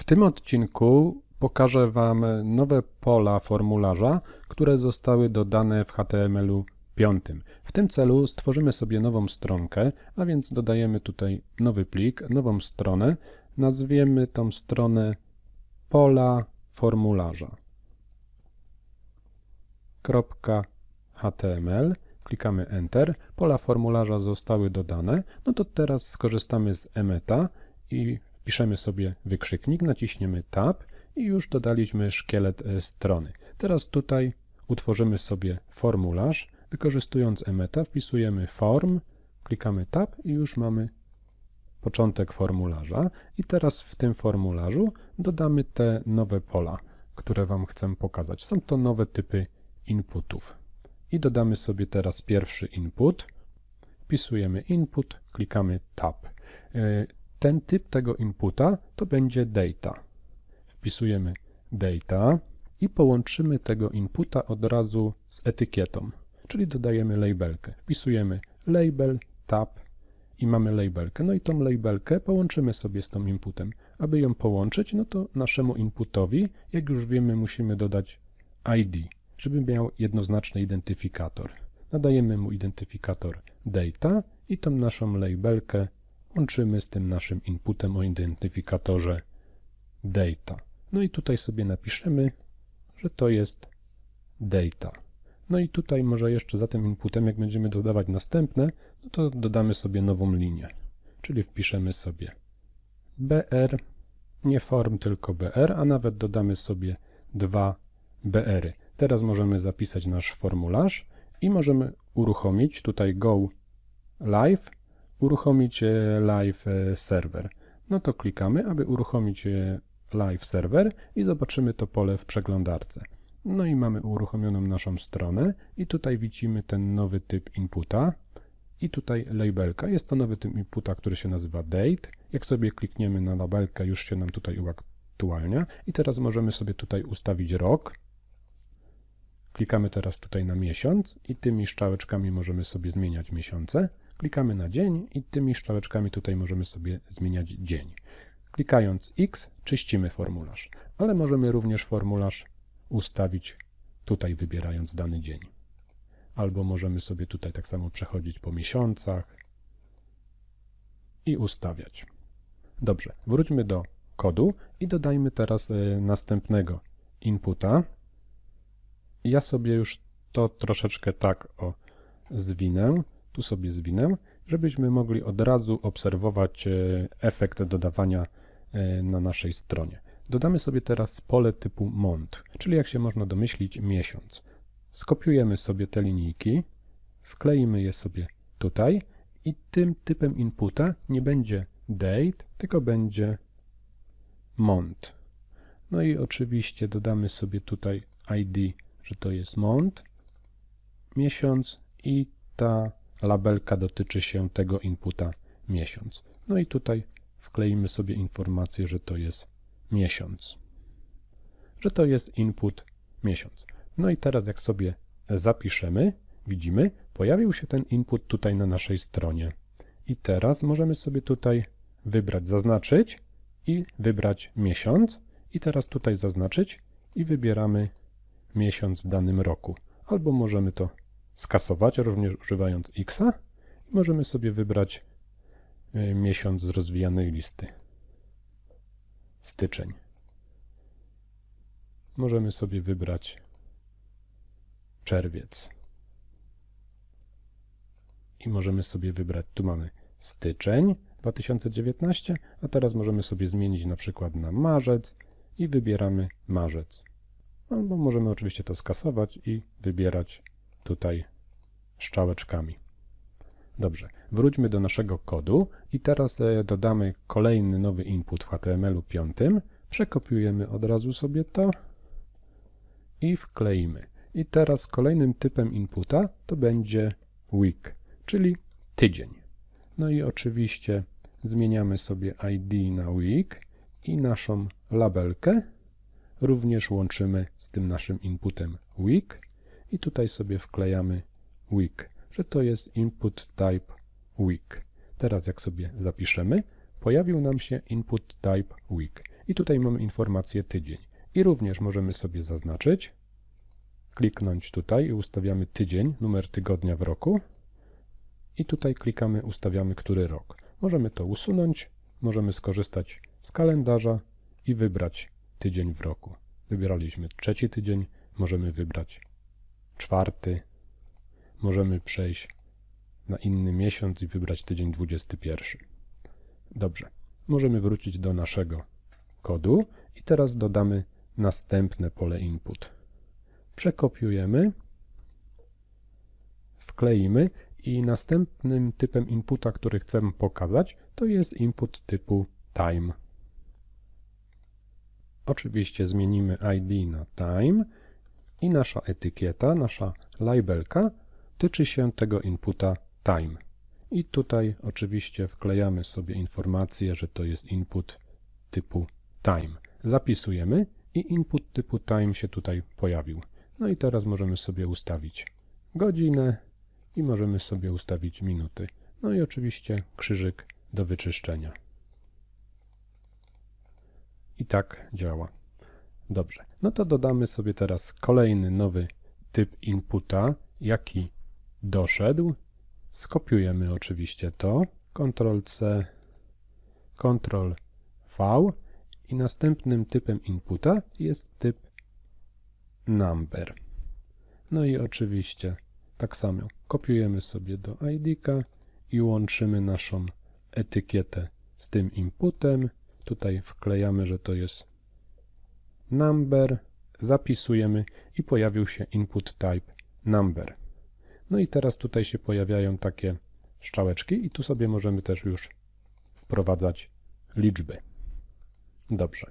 W tym odcinku pokażę Wam nowe pola formularza, które zostały dodane w HTML-u 5. W tym celu stworzymy sobie nową stronkę, a więc dodajemy tutaj nowy plik, nową stronę. Nazwiemy tą stronę pola formularza. .html klikamy Enter, pola formularza zostały dodane, no to teraz skorzystamy z emeta i wpiszemy sobie wykrzyknik, naciśniemy Tab i już dodaliśmy szkielet e, strony. Teraz tutaj utworzymy sobie formularz, wykorzystując emeta wpisujemy form, klikamy Tab i już mamy początek formularza i teraz w tym formularzu dodamy te nowe pola, które Wam chcę pokazać. Są to nowe typy inputów. I dodamy sobie teraz pierwszy input. Wpisujemy input, klikamy tab. Ten typ tego inputa to będzie data. Wpisujemy data i połączymy tego inputa od razu z etykietą, czyli dodajemy labelkę. Wpisujemy label, tab i mamy labelkę. No i tą labelkę połączymy sobie z tą inputem. Aby ją połączyć, no to naszemu inputowi, jak już wiemy, musimy dodać ID żeby miał jednoznaczny identyfikator. Nadajemy mu identyfikator data i tą naszą labelkę łączymy z tym naszym inputem o identyfikatorze data. No i tutaj sobie napiszemy, że to jest data. No i tutaj może jeszcze za tym inputem, jak będziemy dodawać następne, no to dodamy sobie nową linię, czyli wpiszemy sobie br, nie form, tylko br, a nawet dodamy sobie dwa br. Teraz możemy zapisać nasz formularz i możemy uruchomić tutaj Go Live, uruchomić e, Live e, Server. No to klikamy, aby uruchomić e, Live Server i zobaczymy to pole w przeglądarce. No i mamy uruchomioną naszą stronę i tutaj widzimy ten nowy typ inputa i tutaj labelka. Jest to nowy typ inputa, który się nazywa date. Jak sobie klikniemy na labelkę, już się nam tutaj uaktualnia i teraz możemy sobie tutaj ustawić rok Klikamy teraz tutaj na miesiąc i tymi szczałeczkami możemy sobie zmieniać miesiące. Klikamy na dzień i tymi szczałeczkami tutaj możemy sobie zmieniać dzień. Klikając X czyścimy formularz, ale możemy również formularz ustawić tutaj wybierając dany dzień. Albo możemy sobie tutaj tak samo przechodzić po miesiącach i ustawiać. Dobrze, wróćmy do kodu i dodajmy teraz e, następnego inputa. Ja sobie już to troszeczkę tak o zwinę, tu sobie zwinę, żebyśmy mogli od razu obserwować e, efekt dodawania e, na naszej stronie. Dodamy sobie teraz pole typu mont, czyli jak się można domyślić miesiąc. Skopiujemy sobie te linijki, wkleimy je sobie tutaj i tym typem inputa nie będzie date, tylko będzie mont. No i oczywiście dodamy sobie tutaj ID że to jest mont, miesiąc i ta labelka dotyczy się tego inputa miesiąc. No i tutaj wkleimy sobie informację, że to jest miesiąc, że to jest input miesiąc. No i teraz jak sobie zapiszemy, widzimy, pojawił się ten input tutaj na naszej stronie. I teraz możemy sobie tutaj wybrać, zaznaczyć i wybrać miesiąc. I teraz tutaj zaznaczyć i wybieramy miesiąc w danym roku. Albo możemy to skasować, również używając x i możemy sobie wybrać e, miesiąc z rozwijanej listy. Styczeń. Możemy sobie wybrać czerwiec. I możemy sobie wybrać, tu mamy styczeń 2019, a teraz możemy sobie zmienić na przykład na marzec i wybieramy marzec. Albo możemy oczywiście to skasować i wybierać tutaj szczałeczkami. Dobrze, wróćmy do naszego kodu i teraz e, dodamy kolejny nowy input w HTML-u 5. Przekopiujemy od razu sobie to i wkleimy. I teraz kolejnym typem inputa to będzie week, czyli tydzień. No i oczywiście zmieniamy sobie ID na week i naszą labelkę również łączymy z tym naszym inputem week i tutaj sobie wklejamy week, że to jest input type week. Teraz jak sobie zapiszemy, pojawił nam się input type week. i tutaj mamy informację tydzień. I również możemy sobie zaznaczyć, kliknąć tutaj i ustawiamy tydzień, numer tygodnia w roku i tutaj klikamy, ustawiamy który rok. Możemy to usunąć, możemy skorzystać z kalendarza i wybrać tydzień w roku. Wybraliśmy trzeci tydzień, możemy wybrać czwarty, możemy przejść na inny miesiąc i wybrać tydzień 21. Dobrze, możemy wrócić do naszego kodu i teraz dodamy następne pole input. Przekopiujemy, wkleimy i następnym typem inputa, który chcemy pokazać, to jest input typu time. Oczywiście zmienimy ID na time i nasza etykieta, nasza labelka tyczy się tego inputa time. I tutaj oczywiście wklejamy sobie informację, że to jest input typu time. Zapisujemy i input typu time się tutaj pojawił. No i teraz możemy sobie ustawić godzinę i możemy sobie ustawić minuty. No i oczywiście krzyżyk do wyczyszczenia. I tak działa. Dobrze, no to dodamy sobie teraz kolejny nowy typ inputa, jaki doszedł. Skopiujemy oczywiście to, Ctrl-C, Ctrl-V i następnym typem inputa jest typ number. No i oczywiście tak samo kopiujemy sobie do ID i łączymy naszą etykietę z tym inputem. Tutaj wklejamy, że to jest number, zapisujemy i pojawił się input type number. No i teraz tutaj się pojawiają takie strzałeczki i tu sobie możemy też już wprowadzać liczby. Dobrze.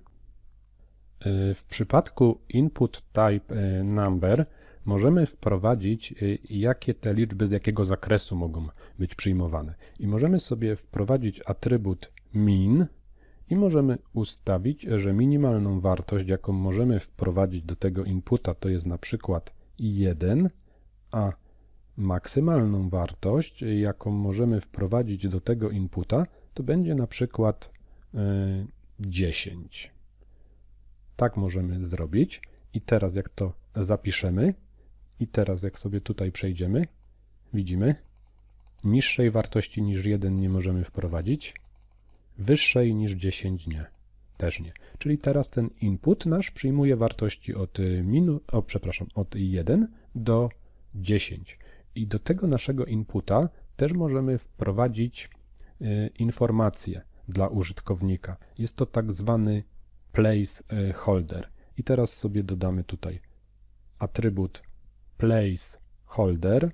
Y, W przypadku input type y, number możemy wprowadzić, y, jakie te liczby z jakiego zakresu mogą być przyjmowane. I możemy sobie wprowadzić atrybut min i możemy ustawić, że minimalną wartość, jaką możemy wprowadzić do tego inputa, to jest na przykład 1, a maksymalną wartość, jaką możemy wprowadzić do tego inputa, to będzie na przykład y, 10. Tak możemy zrobić. I teraz jak to zapiszemy, i teraz jak sobie tutaj przejdziemy, widzimy, niższej wartości niż 1 nie możemy wprowadzić, wyższej niż 10 nie, też nie. Czyli teraz ten input nasz przyjmuje wartości od y, minu, o przepraszam, od 1 do 10. I do tego naszego inputa też możemy wprowadzić y, informacje dla użytkownika. Jest to tak zwany placeholder. I teraz sobie dodamy tutaj atrybut placeholder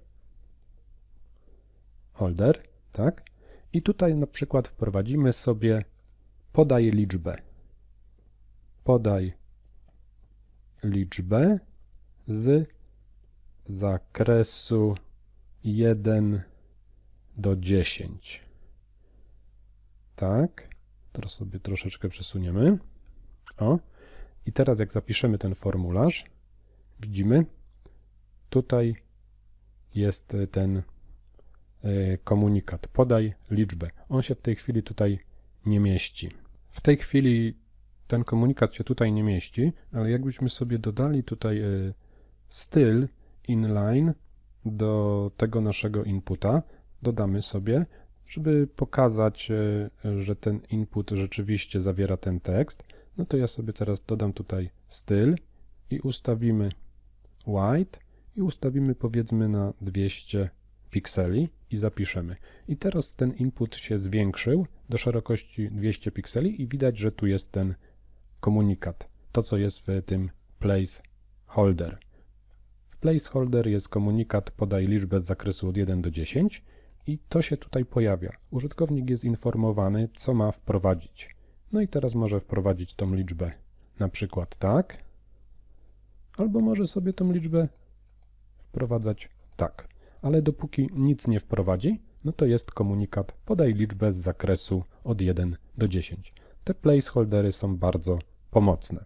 holder, tak? I tutaj na przykład wprowadzimy sobie podaj liczbę. Podaj liczbę z zakresu 1 do 10. Tak. Teraz sobie troszeczkę przesuniemy. O. I teraz jak zapiszemy ten formularz, widzimy, tutaj jest ten komunikat. Podaj liczbę. On się w tej chwili tutaj nie mieści. W tej chwili ten komunikat się tutaj nie mieści, ale jakbyśmy sobie dodali tutaj y, styl inline do tego naszego inputa, dodamy sobie, żeby pokazać, y, że ten input rzeczywiście zawiera ten tekst, no to ja sobie teraz dodam tutaj styl i ustawimy white i ustawimy powiedzmy na 200 pikseli i zapiszemy. I teraz ten input się zwiększył do szerokości 200 pikseli i widać, że tu jest ten komunikat, to co jest w tym placeholder. W placeholder jest komunikat podaj liczbę z zakresu od 1 do 10 i to się tutaj pojawia. Użytkownik jest informowany, co ma wprowadzić. No i teraz może wprowadzić tą liczbę na przykład tak, albo może sobie tą liczbę wprowadzać tak. Ale dopóki nic nie wprowadzi, no to jest komunikat podaj liczbę z zakresu od 1 do 10. Te placeholdery są bardzo pomocne.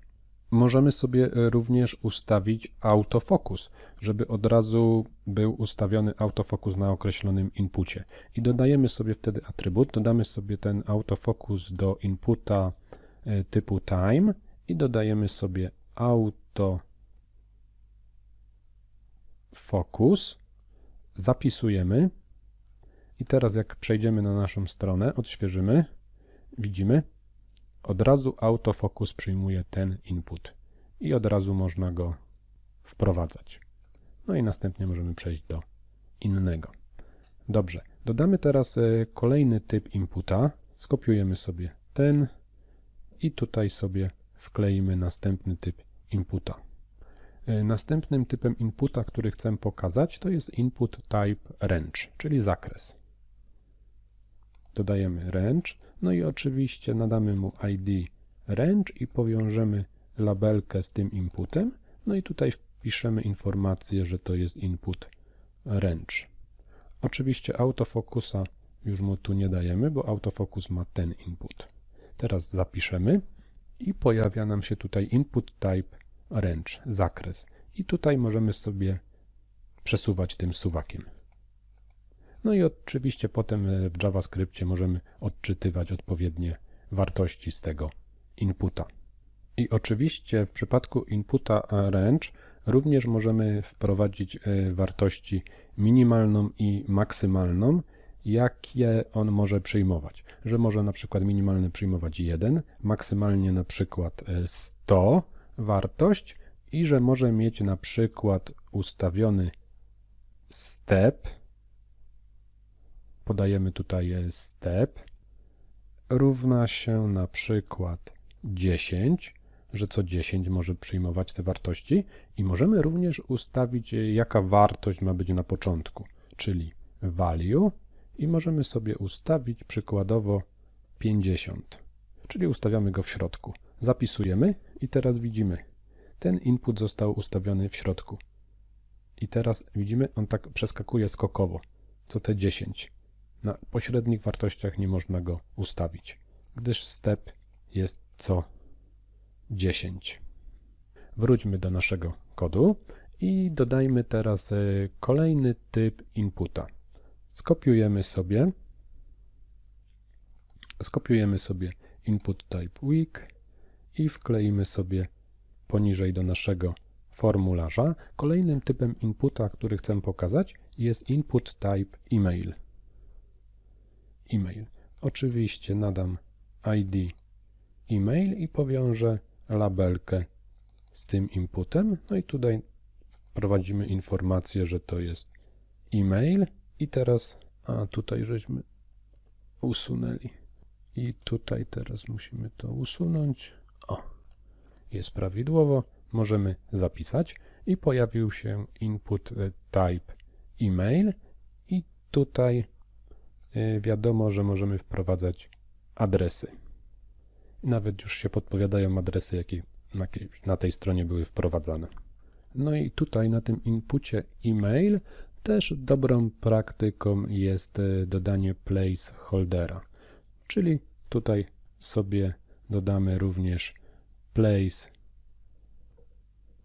Możemy sobie również ustawić autofokus, żeby od razu był ustawiony autofokus na określonym inpucie. I dodajemy sobie wtedy atrybut, dodamy sobie ten autofokus do inputa e, typu time i dodajemy sobie auto focus, zapisujemy i teraz jak przejdziemy na naszą stronę, odświeżymy, widzimy, od razu autofocus przyjmuje ten input i od razu można go wprowadzać. No i następnie możemy przejść do innego. Dobrze, dodamy teraz e, kolejny typ inputa, skopiujemy sobie ten i tutaj sobie wkleimy następny typ inputa. E, Następnym typem inputa, który chcę pokazać, to jest input type range, czyli zakres. Dodajemy range, no i oczywiście nadamy mu ID range i powiążemy labelkę z tym inputem, no i tutaj wpiszemy informację, że to jest input range. Oczywiście autofokusa już mu tu nie dajemy, bo autofokus ma ten input. Teraz zapiszemy i pojawia nam się tutaj input type range, zakres. I tutaj możemy sobie przesuwać tym suwakiem. No i oczywiście potem e, w JavaScriptie możemy odczytywać odpowiednie wartości z tego inputa. I oczywiście w przypadku inputa range również możemy wprowadzić e, wartości minimalną i maksymalną, jakie on może przyjmować. Że może na przykład minimalny przyjmować 1, maksymalnie na przykład e, 100 wartość i że może mieć na przykład ustawiony step, podajemy tutaj step, równa się na przykład 10, że co 10 może przyjmować te wartości i możemy również ustawić jaka wartość ma być na początku, czyli value i możemy sobie ustawić przykładowo 50, czyli ustawiamy go w środku. Zapisujemy i teraz widzimy, ten input został ustawiony w środku. I teraz widzimy, on tak przeskakuje skokowo, co te 10. Na pośrednich wartościach nie można go ustawić, gdyż step jest co 10. Wróćmy do naszego kodu i dodajmy teraz e, kolejny typ inputa. Skopiujemy sobie skopiujemy sobie input type week i wkleimy sobie poniżej do naszego formularza. Kolejnym typem inputa, który chcę pokazać jest input type email. E-mail. Oczywiście nadam ID e-mail i powiążę labelkę z tym inputem. No i tutaj wprowadzimy informację, że to jest e-mail i teraz, a tutaj żeśmy usunęli i tutaj teraz musimy to usunąć. O, jest prawidłowo, możemy zapisać i pojawił się input e, type email i tutaj e, wiadomo, że możemy wprowadzać adresy. Nawet już się podpowiadają adresy, jakie na, tej stronie były wprowadzane. No i tutaj na tym inpucie email też dobrą praktyką jest e, dodanie placeholdera, czyli tutaj sobie dodamy również place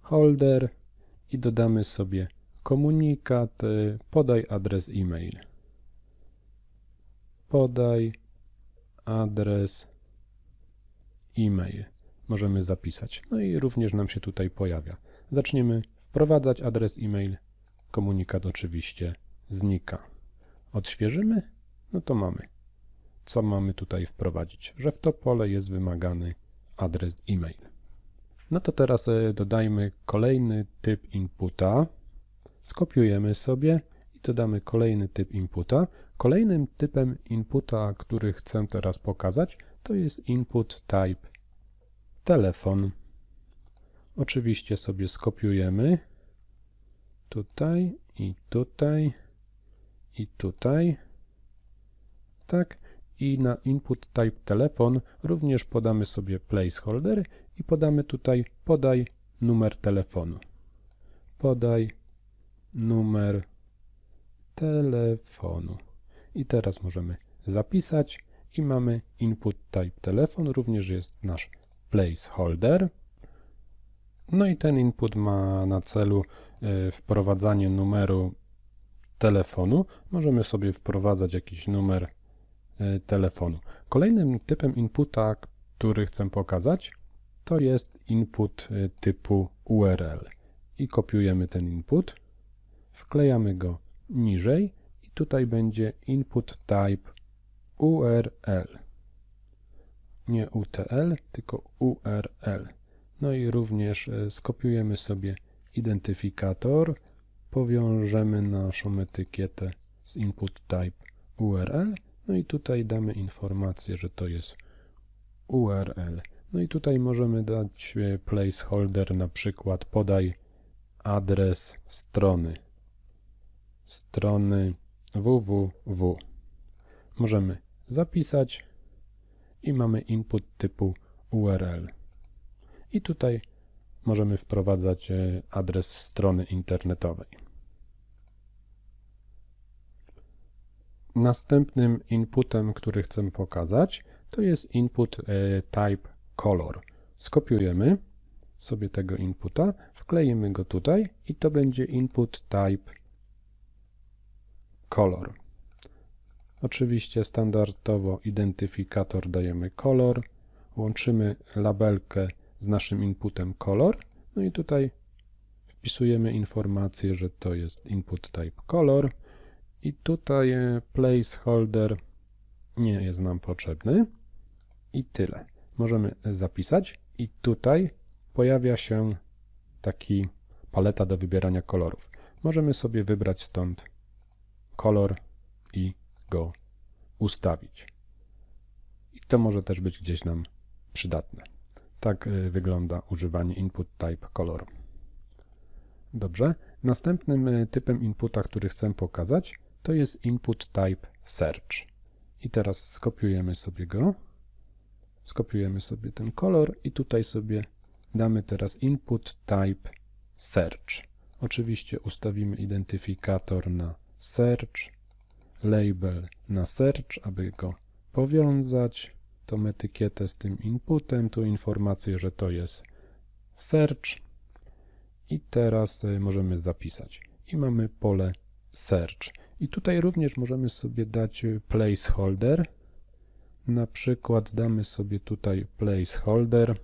holder i dodamy sobie komunikat y, podaj adres e-mail. Podaj adres e-mail. Możemy zapisać. No i również nam się tutaj pojawia. Zaczniemy wprowadzać adres e-mail. Komunikat oczywiście znika. Odświeżymy. No to mamy. Co mamy tutaj wprowadzić? Że w to pole jest wymagany adres e-mail. No to teraz e, dodajmy kolejny typ inputa. Skopiujemy sobie i dodamy kolejny typ inputa. Kolejnym typem inputa, który chcę teraz pokazać, to jest input type telefon. Oczywiście sobie skopiujemy tutaj i tutaj i tutaj. Tak i na input type telefon również podamy sobie placeholder i podamy tutaj podaj numer telefonu. Podaj numer telefonu. I teraz możemy zapisać i mamy input type telefon, również jest nasz placeholder. No i ten input ma na celu e, wprowadzanie numeru telefonu. Możemy sobie wprowadzać jakiś numer telefonu. Kolejnym typem inputa, który chcę pokazać, to jest input y, typu URL. I kopiujemy ten input, wklejamy go niżej i tutaj będzie input type URL. Nie UTL, tylko URL. No i również y, skopiujemy sobie identyfikator, powiążemy naszą etykietę z input type URL, no i tutaj damy informację, że to jest URL. No i tutaj możemy dać e, placeholder, na przykład podaj adres strony, strony www. Możemy zapisać i mamy input typu URL. I tutaj możemy wprowadzać e, adres strony internetowej. Następnym inputem, który chcę pokazać, to jest input e, type color. Skopiujemy sobie tego inputa, wkleimy go tutaj i to będzie input type color. Oczywiście standardowo identyfikator dajemy kolor, łączymy labelkę z naszym inputem color, no i tutaj wpisujemy informację, że to jest input type color i tutaj e, placeholder nie jest nam potrzebny i tyle. Możemy zapisać i tutaj pojawia się taki paleta do wybierania kolorów. Możemy sobie wybrać stąd kolor i go ustawić. I to może też być gdzieś nam przydatne. Tak y, wygląda używanie input type color. Dobrze. Następnym y, typem inputa, który chcę pokazać, to jest input type search. I teraz skopiujemy sobie go. Skopiujemy sobie ten kolor i tutaj sobie damy teraz input type search. Oczywiście ustawimy identyfikator na search, label na search, aby go powiązać, tą etykietę z tym inputem, tu informację, że to jest search i teraz y, możemy zapisać. I mamy pole search. I tutaj również możemy sobie dać y, placeholder. Na przykład damy sobie tutaj placeholder,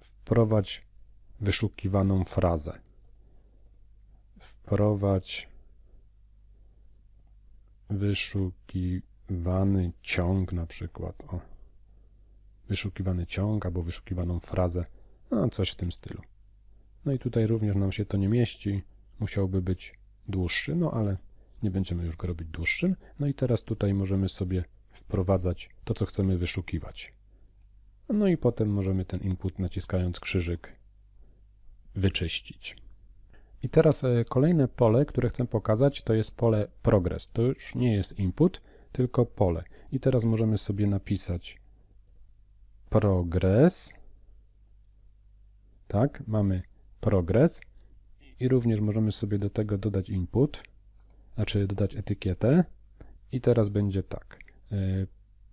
wprowadź wyszukiwaną frazę. Wprowadź wyszukiwany ciąg na przykład. O. Wyszukiwany ciąg albo wyszukiwaną frazę. No, coś w tym stylu. No i tutaj również nam się to nie mieści. Musiałby być dłuższy, no ale nie będziemy już go robić dłuższym. No i teraz tutaj możemy sobie wprowadzać to, co chcemy wyszukiwać. No i potem możemy ten input naciskając krzyżyk wyczyścić. I teraz e, kolejne pole, które chcę pokazać, to jest pole progress. To już nie jest input, tylko pole. I teraz możemy sobie napisać progress. Tak, mamy progress i również możemy sobie do tego dodać input, znaczy dodać etykietę. I teraz będzie tak, e,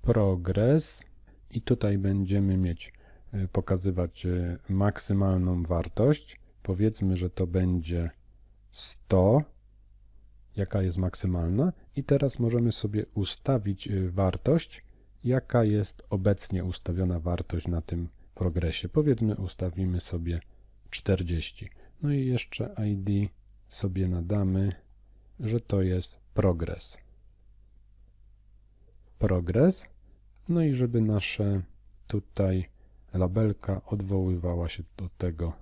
progress i tutaj będziemy mieć, e, pokazywać e, maksymalną wartość. Powiedzmy, że to będzie 100, jaka jest maksymalna i teraz możemy sobie ustawić wartość, jaka jest obecnie ustawiona wartość na tym progresie. Powiedzmy, ustawimy sobie 40. No i jeszcze ID sobie nadamy, że to jest progres. Progres. No i żeby nasze tutaj labelka odwoływała się do tego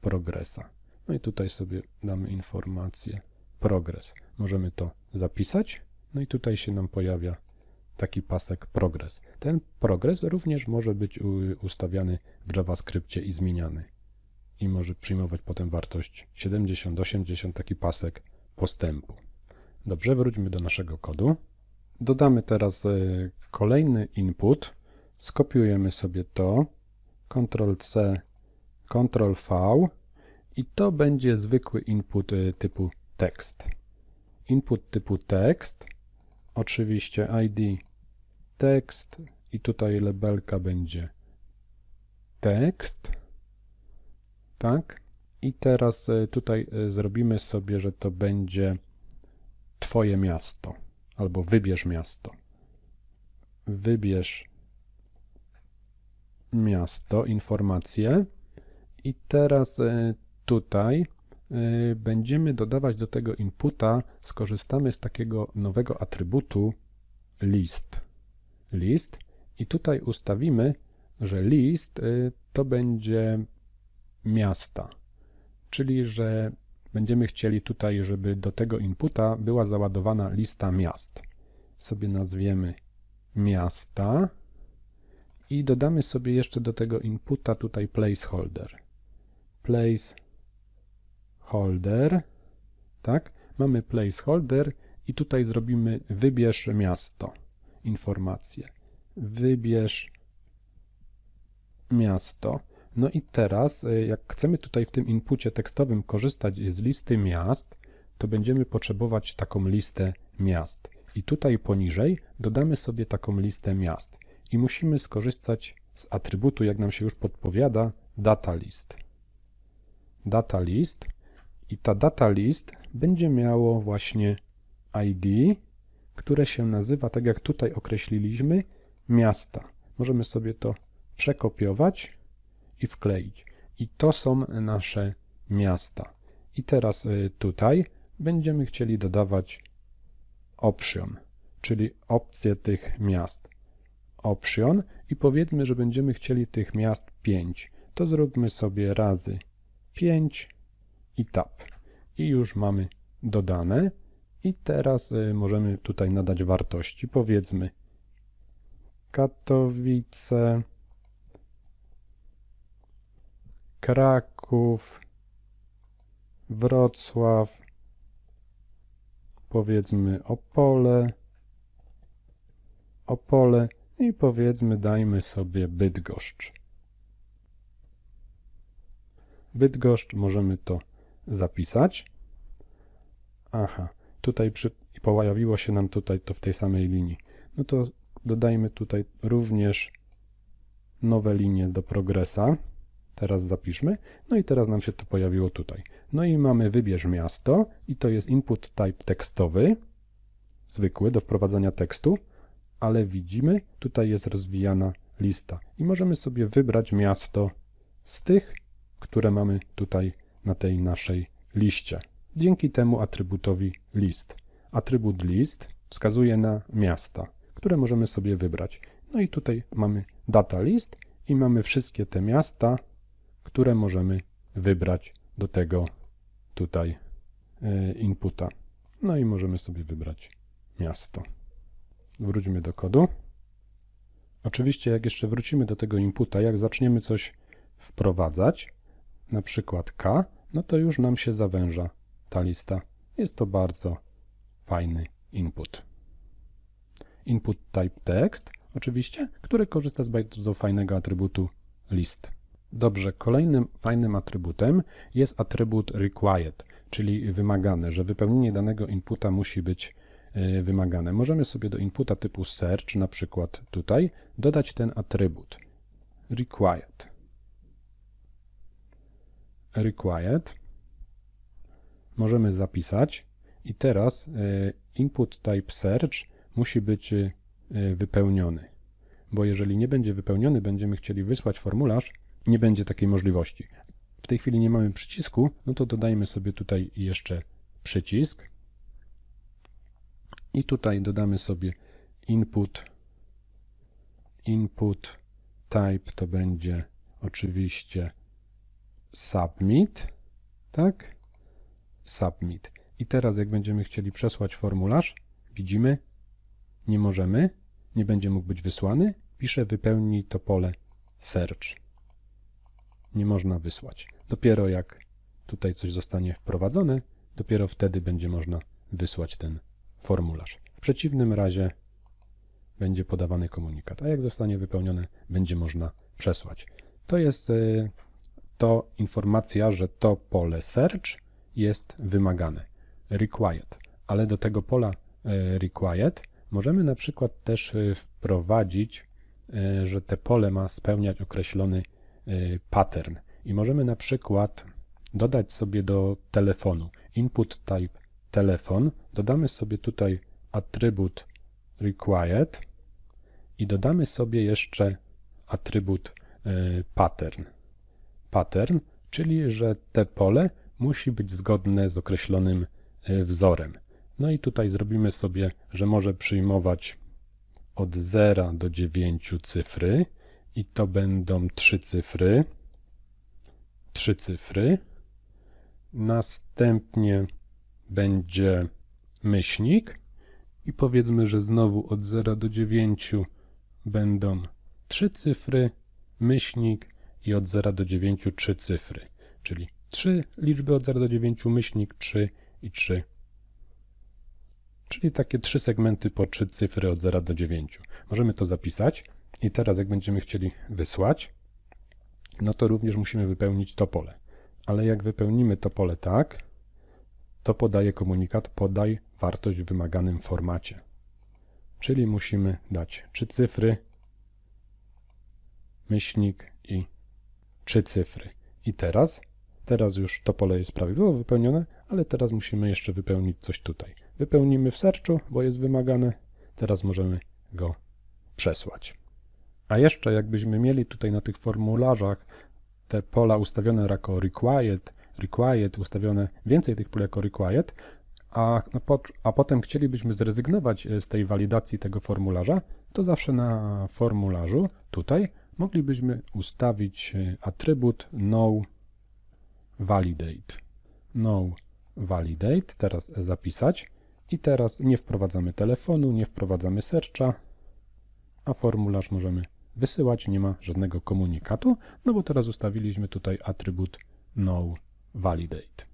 progresa. No i tutaj sobie damy informację progres. Możemy to zapisać. No i tutaj się nam pojawia taki pasek progres. Ten progres również może być ustawiany w JavaScriptie i zmieniany i może przyjmować potem wartość 70, 80, taki pasek postępu. Dobrze, wróćmy do naszego kodu. Dodamy teraz e, kolejny input, skopiujemy sobie to, Ctrl-C, Ctrl-V i to będzie zwykły input e, typu tekst. Input typu tekst, oczywiście ID tekst i tutaj labelka będzie tekst tak? I teraz e, tutaj e, zrobimy sobie, że to będzie Twoje miasto, albo wybierz miasto. Wybierz miasto, informacje. I teraz y, tutaj będziemy dodawać do tego inputa, skorzystamy z takiego nowego atrybutu list. List i tutaj ustawimy, że list to będzie miasta, czyli że będziemy chcieli tutaj, żeby do tego inputa była załadowana lista miast. Sobie nazwiemy miasta i dodamy sobie jeszcze do tego inputa tutaj placeholder. Placeholder, tak? Mamy placeholder i tutaj zrobimy wybierz miasto, informację. Wybierz miasto. No i teraz, y, jak chcemy tutaj w tym inpucie tekstowym korzystać z listy miast, to będziemy potrzebować taką listę miast. I tutaj poniżej dodamy sobie taką listę miast. I musimy skorzystać z atrybutu, jak nam się już podpowiada, data list. Data list i ta data list będzie miało właśnie ID, które się nazywa, tak jak tutaj określiliśmy, miasta. Możemy sobie to przekopiować i wkleić. I to są nasze miasta. I teraz y, tutaj będziemy chcieli dodawać option, czyli opcję tych miast. Option i powiedzmy, że będziemy chcieli tych miast 5. To zróbmy sobie razy 5 i tab. I już mamy dodane. I teraz y, możemy tutaj nadać wartości. Powiedzmy Katowice, Kraków, Wrocław, powiedzmy Opole, Opole i powiedzmy dajmy sobie Bydgoszcz. Bydgoszcz możemy to zapisać. Aha, tutaj przy, pojawiło się nam tutaj to w tej samej linii. No to dodajmy tutaj również nowe linie do progresa. Teraz zapiszmy. No i teraz nam się to pojawiło tutaj. No i mamy wybierz miasto i to jest input type tekstowy, zwykły do wprowadzania tekstu, ale widzimy, tutaj jest rozwijana lista i możemy sobie wybrać miasto z tych, które mamy tutaj na tej naszej liście. Dzięki temu atrybutowi list. Atrybut list wskazuje na miasta, które możemy sobie wybrać. No i tutaj mamy data list i mamy wszystkie te miasta, które możemy wybrać do tego tutaj e, inputa. No i możemy sobie wybrać miasto. Wróćmy do kodu. Oczywiście, jak jeszcze wrócimy do tego inputa, jak zaczniemy coś wprowadzać, na przykład K, no to już nam się zawęża ta lista. Jest to bardzo fajny input. Input type text, oczywiście, który korzysta z bardzo fajnego atrybutu list. Dobrze, kolejnym fajnym atrybutem jest atrybut required, czyli wymagane, że wypełnienie danego inputa musi być y, wymagane. Możemy sobie do inputa typu search, na przykład tutaj, dodać ten atrybut required. Required możemy zapisać i teraz y, input type search musi być y, wypełniony, bo jeżeli nie będzie wypełniony, będziemy chcieli wysłać formularz, nie będzie takiej możliwości. W tej chwili nie mamy przycisku, no to dodajmy sobie tutaj jeszcze przycisk i tutaj dodamy sobie input input type to będzie oczywiście submit, tak? Submit. I teraz jak będziemy chcieli przesłać formularz, widzimy, nie możemy, nie będzie mógł być wysłany, pisze wypełnij to pole search nie można wysłać. Dopiero jak tutaj coś zostanie wprowadzone, dopiero wtedy będzie można wysłać ten formularz. W przeciwnym razie będzie podawany komunikat, a jak zostanie wypełnione, będzie można przesłać. To jest y, to informacja, że to pole search jest wymagane, required, ale do tego pola y, required możemy na przykład też y, wprowadzić, że te pole ma spełniać określony pattern i możemy na przykład dodać sobie do telefonu input type telefon, dodamy sobie tutaj atrybut required i dodamy sobie jeszcze atrybut y, pattern. Pattern, czyli że te pole musi być zgodne z określonym y, wzorem. No i tutaj zrobimy sobie, że może przyjmować od 0 do 9 cyfry i to będą trzy cyfry. Trzy cyfry. Następnie będzie myślnik i powiedzmy, że znowu od 0 do 9 będą trzy cyfry, myślnik i od 0 do 9 trzy cyfry, czyli trzy liczby od 0 do 9, myślnik 3 i 3 czyli takie trzy segmenty po trzy cyfry od 0 do 9. Możemy to zapisać i teraz jak będziemy chcieli wysłać, no to również musimy wypełnić to pole. Ale jak wypełnimy to pole tak, to podaje komunikat podaj wartość w wymaganym formacie. Czyli musimy dać trzy cyfry, myślnik i trzy cyfry. I teraz, teraz już to pole jest prawidłowo wypełnione, ale teraz musimy jeszcze wypełnić coś tutaj. Wypełnimy w sercu, bo jest wymagane. Teraz możemy go przesłać. A jeszcze jakbyśmy mieli tutaj na tych formularzach te pola ustawione jako required, required, ustawione więcej tych pól jako required, a, a potem chcielibyśmy zrezygnować e, z tej walidacji tego formularza, to zawsze na formularzu tutaj moglibyśmy ustawić e, atrybut no validate. No validate, teraz zapisać i teraz nie wprowadzamy telefonu, nie wprowadzamy searcha, a formularz możemy wysyłać, nie ma żadnego komunikatu, no bo teraz ustawiliśmy tutaj atrybut no validate.